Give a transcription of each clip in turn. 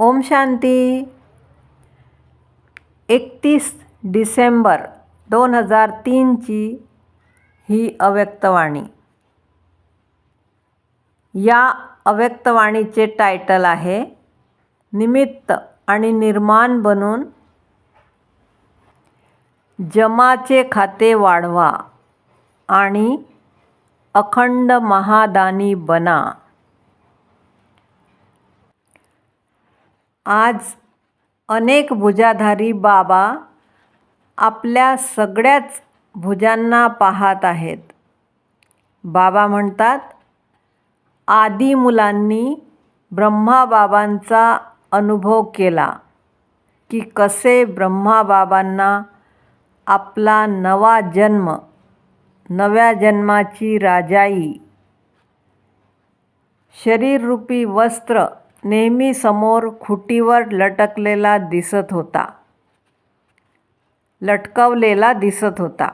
ओम शांती. एकतीस डिसेंबर दोन हजार तीनची ही अव्यक्तवाणी या अव्यक्तवाणीचे टायटल आहे निमित्त आणि निर्माण बनून जमाचे खाते वाढवा आणि अखंड महादानी बना. आज अनेक भुजाधारी बाबा आपल्या सगळ्याच भुजांना पाहत आहेत. बाबा म्हणतात आदी मुलांनी ब्रह्माबाबांचा अनुभव केला की कसे ब्रह्माबाबांना आपला नवा जन्म नव्या जन्माची राजाई शरीररूपी वस्त्र नेहमी समोर खुटीवर लटकलेला दिसत होता. लटकवलेला दिसत होता.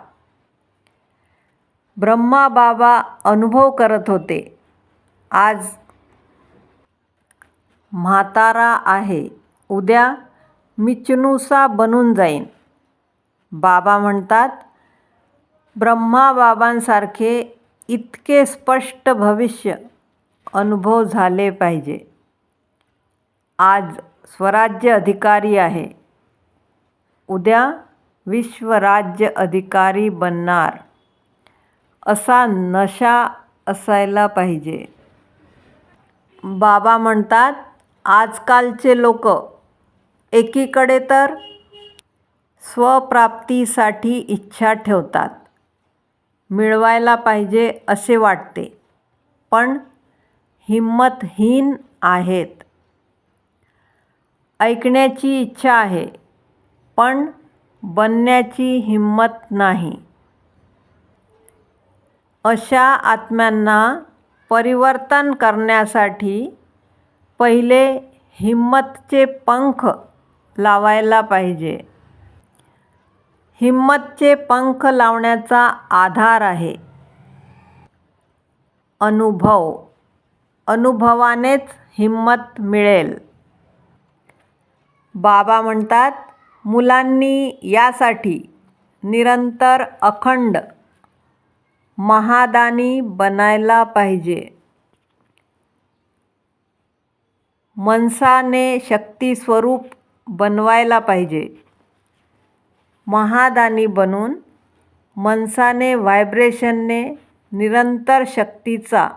ब्रह्माबाबा अनुभव करत होते. आज म्हातारा आहे. उद्या मी चुनुसा बनून जाईन. बाबा म्हणतात ब्रह्माबाबांसारखे इतके स्पष्ट भविष्य अनुभव झाले पाहिजे. आज स्वराज्य अधिकारी आहे. उद्या विश्वराज्य अधिकारी बनणार. असा नशा असायला पाहिजे. बाबा म्हणतात आजकालचे लोक एकीकडे तर स्वप्राप्तीसाठी इच्छा ठेवतात मिळवायला पाहिजे असे वाटते पण हिंमतहीन आहेत. ऐकण्याची इच्छा आहे पण बनण्याची हिंमत नाही. अशा आत्म्यांना परिवर्तन करण्यासाठी पहिले हिंमतचे पंख लावायला पाहिजे. हिंमतचे पंख लावण्याचा आधार आहे. अनुभव. अनुभवानेच हिंमत मिळेल. बाबा म्हणतात मुलांनी यासाठी निरंतर अखंड महादानी बनायला पाहिजे. मनसाने शक्तिस्वरूप बनवायला पाहिजे. महादानी बनून मनसाने व्हायब्रेशनने निरंतर शक्तीचा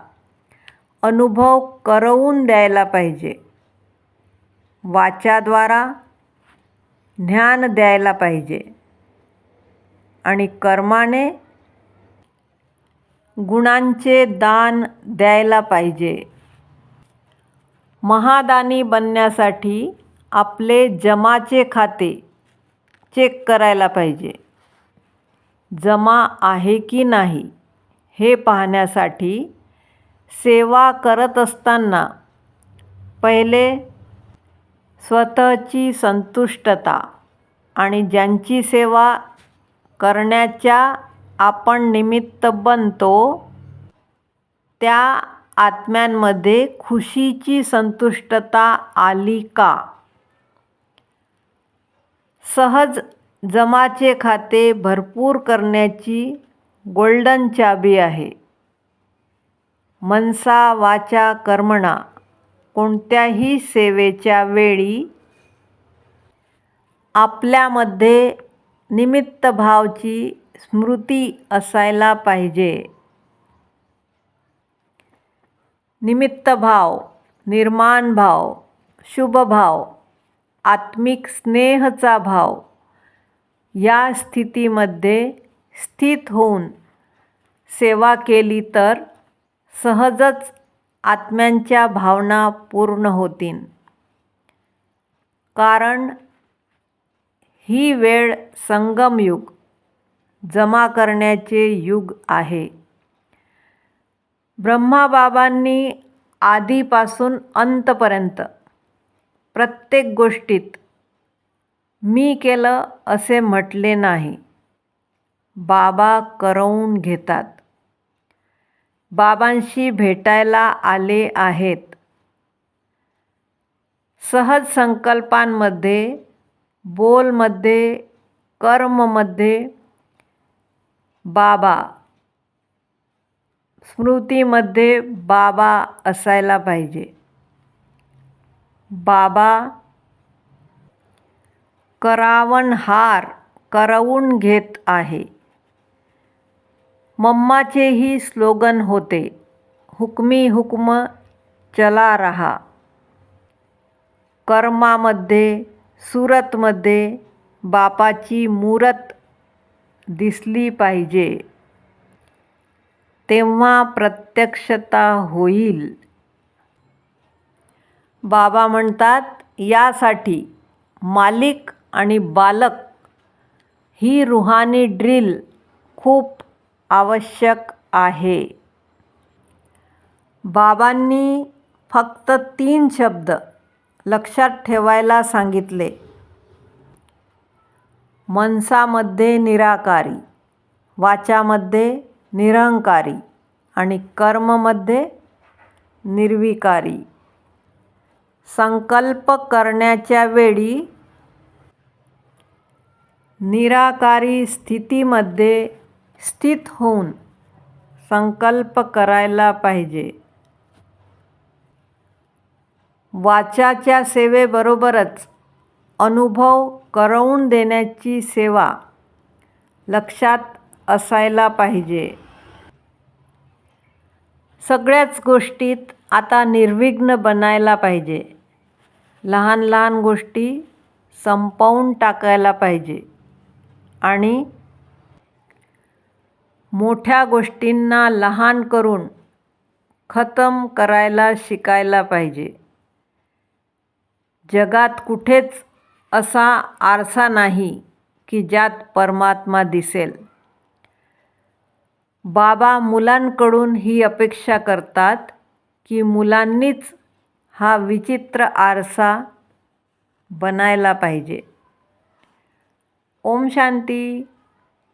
अनुभव करवून द्यायला पाहिजे. वाचाद्वारा ज्ञान द्यायला पाहिजे. आणि कर्माने गुणांचे दान द्यायला पाहिजे. महादानी बनण्यासाठी आपले जमाचे खाते चेक करायला पाहिजे. जमा आहे की नाही हे पाहण्यासाठी सेवा करत असताना पहिले स्वतःची संतुष्टता आणि ज्यांची सेवा करण्याच्या आपण निमित्त बनतो त्या आत्म्यांमध्ये खुशीची संतुष्टता आली का? सहज जमाचे खाते भरपूर करण्याची गोल्डन चाबी आहे. मनसा वाचा कर्मणा. कोणत्याही सेवेच्या वेळी आपल्यामध्ये निमित्तभावची स्मृती असायला पाहिजे. निमित्तभाव निर्माण भाव शुभभाव आत्मिक स्नेहचा भाव या स्थितीमध्ये स्थित होऊन सेवा केली तर सहजच आत्म्यांच्या भावना पूर्ण होतील. कारण ही वेळ संगमयुग जमा करण्याचे युग आहे. ब्रह्माबाबांनी आधीपासून अंतपर्यंत प्रत्येक गोष्टीत मी केलं असे म्हटले नाही. बाबा करवून घेतात. बाबांशी भेटायला आले आहेत. सहज संकल्पांमध्ये बोलमध्ये कर्ममध्ये बाबा स्मृतीमध्ये बाबा असायला पाहिजे. बाबा करावणहार करवून घेत आहे. मम्माचेही स्लोगन होते हुकमी हुकम चला रहा. कर्मामध्ये सुरतमध्ये बापाची मूरत दिसली पाहिजे. तेव्हा प्रत्यक्षता होईल. बाबा म्हणतात यासाठी मालिक आणि बालक ही रुहानी ड्रिल खूप आवश्यक आहे. बाबांनी फक्त तीन शब्द लक्षात ठेवायला सांगितले. मनसामध्ये निराकारी वाचामध्ये निरंकारी आणि कर्ममध्ये निर्विकारी. संकल्प करण्याच्या वेळी निराकारी स्थितीमध्ये स्थित होऊन संकल्प करायला पाहिजे. वाचाच्या सेवेबरोबरच अनुभव करवून देण्याची सेवा लक्षात असायला पाहिजे. सगळ्याच गोष्टीत आता निर्विघ्न बनायला पाहिजे. लहान लहान गोष्टी संपवून टाकायला पाहिजे. आणि मोठ्या गोष्टींना लहान करून खतम करायला शिकायला पाहिजे. जगात कुठेच असा आरसा नाही की ज्यात परमात्मा दिसेल. बाबा मुलांकडून ही अपेक्षा करतात की मुलांनीच हा विचित्र आरसा बनायला पाहिजे. ओम शांती.